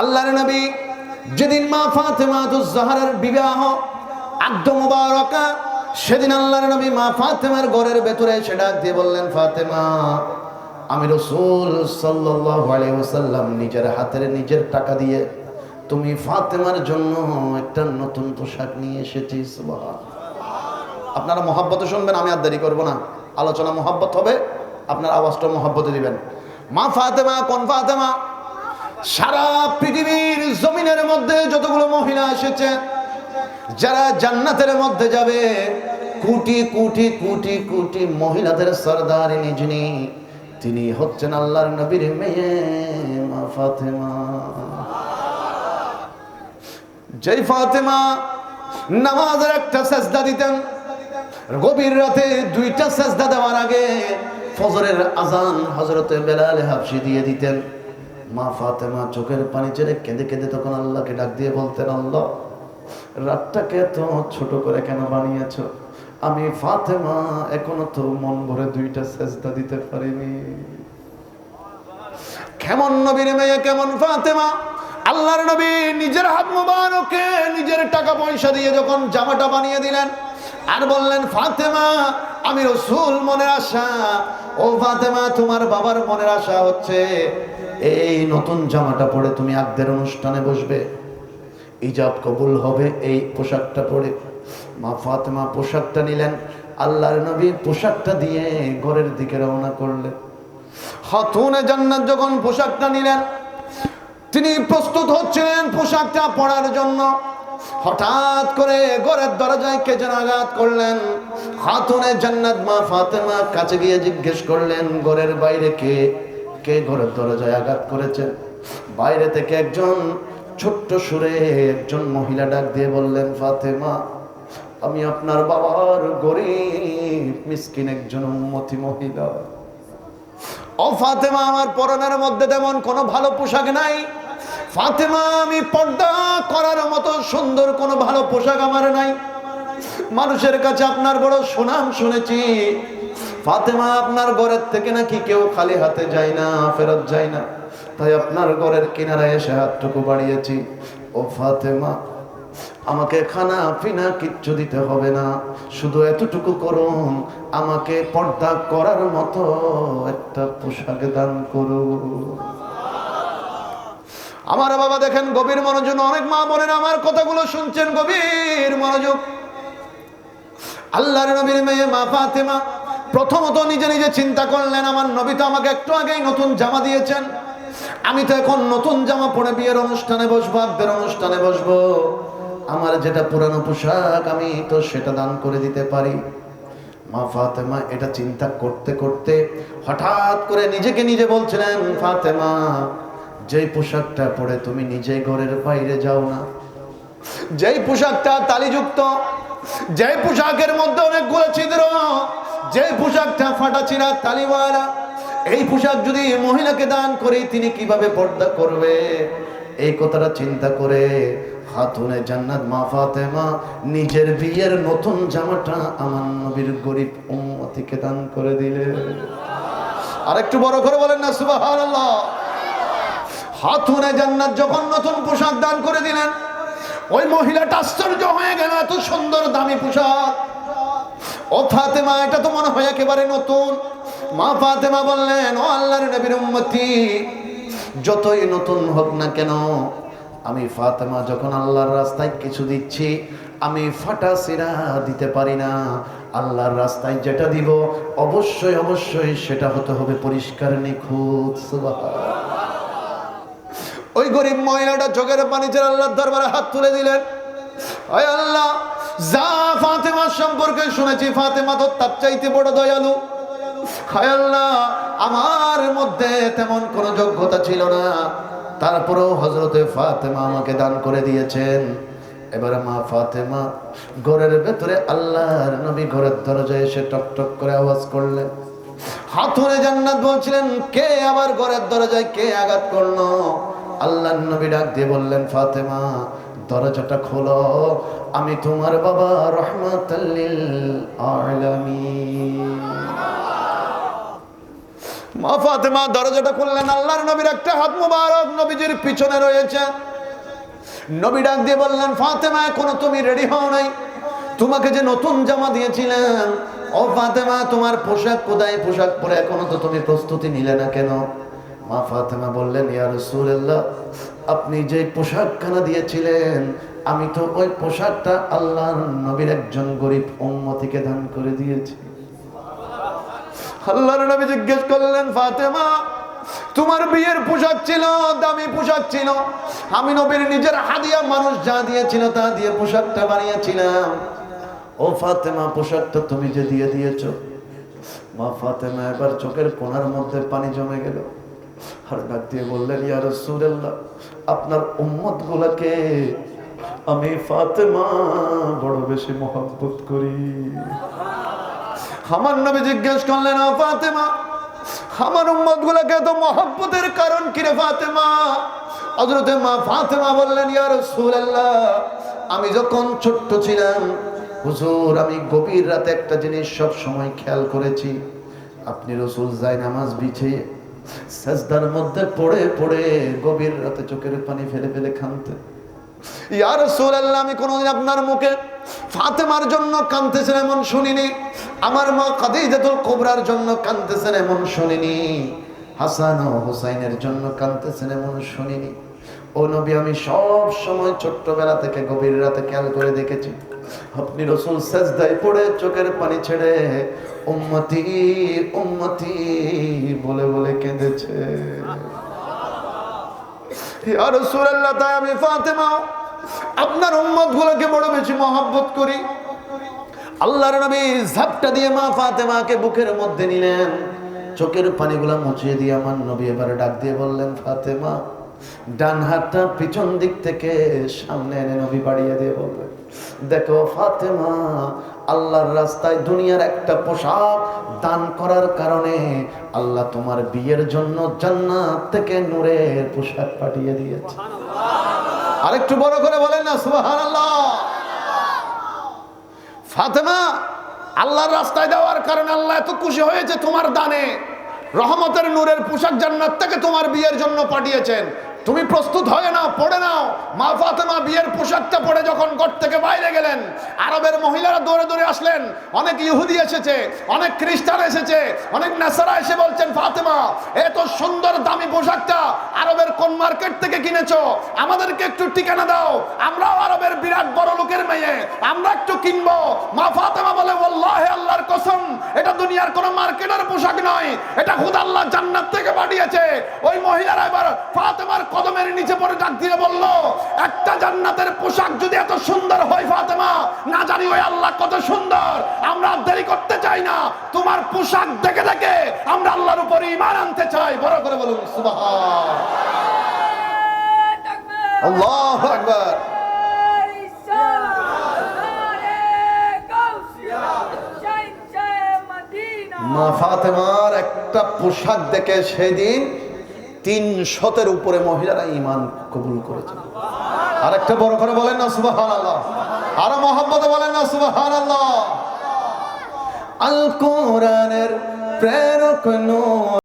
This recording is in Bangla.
আল্লাহর নবী যেদিন মা ফাতেমা জাহারের বিবাহ মুবারকা, সেদিন আল্লাহর নবী মা ফাতেমার ঘরের ভেতরে এসে ডাক দিয়ে বললেন, ফাতেমা, আমি রসুল সাল্লাল্লাহু নিজের হাতের নিজের টাকা দিয়ে তুমি ফাতেমার জন্য একটা নতুন পোশাক নিয়ে এসেছি। আপনারা মহাব্বত শুনবেন, আমি আর দেরি করব না। আলোচনা মহাব্বত হবে, আপনার আওয়াজটা মহাব্বতে দিবেন। মা ফাতেমা, কোন ফাতেমা? সারা পৃথিবীর জমিনের মধ্যে যতগুলো মহিলা এসেছে, যারা জান্নাতের মধ্যে যাবে, কোটি কোটি কোটি কোটি মহিলাদের সর্দার যিনি, তিনি হচ্ছেন আল্লাহর নবীর মেয়ে মা ফাতেমা। যেই ফাতেমা নামাজের একটা সেজদা দিতেন, গভীর রাতে দুইটা সেজদা দেওয়ার আগে ফজরের আজান হজরতে বেলালে হাফসি দিয়ে দিতেন। মা ফাতেমা চোখের পানি ছেড়ে কেঁদে কেঁদে তখন আল্লাহকে ডাক দিয়ে বলতেন, আল্লাহ, রাতটাকে এত ছোট করে কেন বানিয়েছ? আমি ফাতেমা, এখনও তো মন ভরে দুইটা সেজদা দিতে পারিনি। কেমন নবীর মেয়ে, কেমন ফাতেমা। আল্লাহর নবী নিজের হাত মোবারকে, নিজের টাকা পয়সা দিয়ে যখন জামাটা বানিয়ে দিলেন আর বললেন, ফাতেমা, আমি রসুল মনের আশা। ও ফাতেমা, তোমার বাবার মনের আশা হচ্ছে এই নতুন জামাটা পরে তুমি আগদের অনুষ্ঠানে বসবে। ইজাব কবুল হবে এই পোশাকটা পরে। মা ফাতেমা পোশাকটা নিলেন, আল্লাহর নবী পোশাকটা দিয়ে ঘরের দিকে রওনা করলেন। হাতুনে জান্নাত যখন পোশাকটা নিলেন, তিনি প্রস্তুত হচ্ছিলেন পোশাকটা পরার জন্য। হঠাৎ করে ঘরের দরজায় কে যেন আঘাত করলেন। হাতুনে জান্নাত মা ফাতেমা কাছে গিয়ে জিজ্ঞেস করলেন, ঘরের বাইরে কে? কে ঘরের দরজায় আঘাত করেছেন? বাইরে থেকে একজন ছোট্ট সুরে একজন মহিলা ডাক দিয়ে বললেন, ফাতেমা, আমি আপনার বাবার গরিব, মিসকিন একজন উন্মতি মহিলা। ও ফাতেমা, আমার পরনের মধ্যে তেমন কোনো ভালো পোশাক নাই। ফাতেমা, আমি পর্দা করার মতো সুন্দর কোনো ভালো পোশাক আমার নাই। মানুষের কাছে আপনার বড় সুনাম শুনেছি। ফাতেমা আপনার ঘরের থেকে নাকি কেউ খালি হাতে যায় না, ফেরত যায় না। তাই আপনার ঘরের কিনারায় এসে হাতটুকু বাড়িয়েছি। ও ফাতেমা, আমাকে খানা পিনা কিচ্ছু দিতে হবে না। শুধু এতটুকু করুন, আমাকে পর্দা করার মতো একটা পোশাক দান করুন। আমার বাবা দেখেন গভীর মনোযোগ, অনেক মা বোনেরা আমার কথাগুলো শুনছেন, গভীর মনোযোগ। আল্লাহর নবীর মেয়ে মা ফাতেমা প্রথমত নিজে নিজে চিন্তা করলেন, আমার নবী তো আমাকে একটু আগেই নতুন জামা দিয়েছেন। আমি তো এখন নতুন জামা পরে বিয়ের অনুষ্ঠানে বসবো, আব্দের অনুষ্ঠানে বসবো। আমার যেটা পুরানো পোশাক, আমি তো সেটা দান করে দিতে পারি। মা ফাতেমা এটা চিন্তা করতে করতে হঠাৎ করে নিজেকে নিজে বলছিলেন, ফাতেমা, যেই পোশাকটা পরে তুমি নিজে ঘরের বাইরে যাও না। যেই পোশাকটা তালিযুক্ত, যেই পোশাকের মধ্যে অনেকগুলো ছিদ্র যেই পোশাকটা ফাটা চিরা তালিওয়ালা, এই পোশাক যদি মহিলাকে দান করে, তিনি কীভাবে পর্দা করবে? এই কথাটা চিন্তা করে হাতুনে জান্নাত মা ফাতেমা নিজের বিয়ের নতুন জামাটা আমার নবীর গরিব উম্মতিকে দান করে দিলে। আর একটু বড় করে বলেন না, সুবহানাল্লাহ। হাতুনে জান্নাত যখন নতুন পোশাক দান করে দিলেন, ওই মহিলাটা আশ্চর্য হয়ে গেল, এত সুন্দর দামি পোশাক। ও ফাতেমা, এটা তো মনে হয় একেবারে নতুন। মা ফাতেমা বললেন, ও আল্লাহর নবীর উম্মতি, যতই নতুন হোক না কেন, আমি ফাতেমা যখন আল্লাহর রাস্তায় কিছু দিচ্ছি, আমি ফাটা সিরা দিতে পারি না। আল্লাহর রাস্তায় যেটা দিব, অবশ্যই অবশ্যই সেটা হতে হবে পরিষ্কার নিখুঁত ওই গরিব মহিলাটা চোখের পানি আল্লাহর দরবারে হাত তুলে দিলেন। আল্লাহ যা ফাতেমার সম্পর্কে শুনেছি, ফাতেমা তো তার চাইতে বড় দয়ালু। আমার মধ্যে তেমন কোনো যোগ্যতা ছিল না। তারপরেও হজরতে ফাতেমা আমাকে দান করে দিয়েছেন। এবারে মা ফাতেমা ঘরের ভেতরে আল্লাহর নবী ঘরের দরজায় এসে টক টক করে আওয়াজ করলেন। হাতুনে জান্নাত বলছিলেন, কে আবার ঘরের দরজায় কে আঘাত করল? আল্লাহ নবী ডাক দিয়ে বললেন, ফাতেমা দরজাটা খোলো। আমি তোমার বাবা রহমাতাল্লিল আলামিন। মা ফাতেমা, দরজাটা খুললেন, আল্লাহর নবীর একটা হাত মুবারক নবীজির পিছনে রয়েছে। নবী ডাক দিয়ে বললেন, ফাতেমা, এখনও তুমি রেডি হও নাই। তোমাকে যে নতুন জামা দিয়েছিলাম ও ফাতেমা, তোমার পোশাক কোদায় পোশাক পরে এখনও তো তুমি প্রস্তুতি নিলে না কেন? মা ফাতেমা বললেন, ইয়া রাসূলুল্লাহ, আপনি যে পোশাকখানা দিয়েছিলেন, আমি তো ওই পোশাকটা আল্লাহর নবীর একজন গরিব উম্মতিকে দান করে দিয়েছি। আল্লাহর নবী জিজ্ঞেস করলেন, ফাতেমা, তোমার বিয়ের পোশাক ছিল, দামি পোশাক ছিল। আমি নবীর নিজের হাদিয়া মানুষ যা দিয়েছিল, তা দিয়ে পোশাকটা বানিয়েছিলাম। ও ফাতেমা, পোশাকটা তুমি যে দিয়ে দিয়েছ? মা ফাতেমা এবার চোখের কোনার মধ্যে পানি জমে গেল। আর দিয়ে বললেন, ইয়া রাসূলুল্লাহ, আপনার উম্মত গুলাকে আমি ফাতেমা বড় বেশি মহব্বত করি। আমার নবী জিজ্ঞেস করলেন ফাতেমা, আমার উম্মত গুলাকে তো মহব্বতের কারণ কিরে ফাতেমা? হযরতে মা ফাতেমা বললেন, ইয়া রাসূলুল্লাহ, আমি যখন ছোট্ট ছিলাম, হুজুর, আমি গভীর রাতে একটা জিনিস সব সময় খেয়াল করেছি। আপনি রসুল যায় নামাজ বিছিয়ে সাজদার মধ্যে পড়ে পড়ে গভীর রাতে চোখের পানি ফেলে ফেলে খানতেন ইয়া আল্লাহ আমি কোনোদিন আপনার মুখে ফাতেমার জন্য কাঁদতেছেন এমন শুনিনি। আমার মা খাদিজাতুল কুবরার জন্য কাঁদতেছেন এমন শুনিনি। হাসান ও হুসাইনের জন্য কাঁদতেছেন এমন শুনিনি। ও নবী, আমি সব সময় ছোট্টবেলা থেকে গভীর রাতে খেয়াল করে দেখেছি। আপনি রসুল সেজদায় পড়ে চোখের পানি ছেড়ে উম্মতি উম্মতি বলে বলে কেঁদেছে। রাসূলুল্লাহ, তাই আমি ফাতেমা, আপনার উম্মত গুলোকে বড় বেশি মহব্বত করি। আল্লাহর নবী ঝাপটা দিয়ে মা ফাতেমাকে বুকের মধ্যে নিলেন, চোখের পানিগুলা মুছিয়ে দিয়ে আমার নবী এবারে ডাক দিয়ে বললেন, ফাতেমা ডান হাতটা পিছন দিক থেকে সামনে এনে নবী বাড়িয়ে দিয়ে বললেন দেখো ফাতেমা আল্লাহর রাস্তায় দুনিয়ার একটা পোশাক দান করার কারণে আল্লাহ তোমার বিয়ের জন্য জান্নাত থেকে নূরের পোশাক পাঠিয়ে দিয়েছে। আরেকটু বড় করে বলেন না সুবহানাল্লাহ। ফাতেমা আল্লাহর রাস্তায় দেওয়ার কারণে আল্লাহ এত খুশি হয়েছে তোমার দানে। রহমতের নূরের পোশাক জান্নাত থেকে তোমার বিয়ের জন্য পাঠিয়েছেন। তুমি প্রস্তুত হয়ে নাও, পড়ে নাও। মা ফাতেমা বিয়ের পোশাকটা পরে যখন ঘর থেকে বাইরে গেলেন, আরবের মহিলারা দৌড়ে দৌড়ে আসলেন। অনেক ইহুদি এসেছে, অনেক খ্রিস্টান এসেছে, অনেক নাসারা এসে বলছেন, ফাতেমা এত সুন্দর দামি পোশাকটা আরবের কোন মার্কেট থেকে কিনেছো? আমাদেরকে একটু ঠিকানা দাও। আমরাও আরবের বিরাট বড় লোকের মেয়ে, আমরা একটু কিনবো। মা ফাতেমা বলে, ওয়াল্লাহি আল্লাহর কসম এটা দুনিয়ার কোন মার্কেটের পোশাক নয়। এটা খুদ আল্লাহ জান্নাত থেকে পাঠিয়েছে। ওই মহিলারা এবার ফাতেমার কদমের নিচে পড়ে ডাক দিয়ে বলল একটা জান্নাতের পোশাক যদি এত সুন্দর হয় ফাতেমা না জানি ওই আল্লাহ কত সুন্দর। আমরা দেরি করতে চাই না। তোমার পোশাক দেখে দেখে আমরা আল্লাহর উপর ইমান আনতে চাই। বড় করে বলুন সুবহান। আল্লাহু আকবার। মা ফাতেমার একটা পোশাক দেখে সেদিন তিন শতের উপরে মহিলারা ইমান কবুল করেছে। আর একটা বড় করে বলেন না সুবাহান আল্লাহ আরও মহব্বতে বলেন না আল্লাহ আল কোরআনের প্রেরক নূর।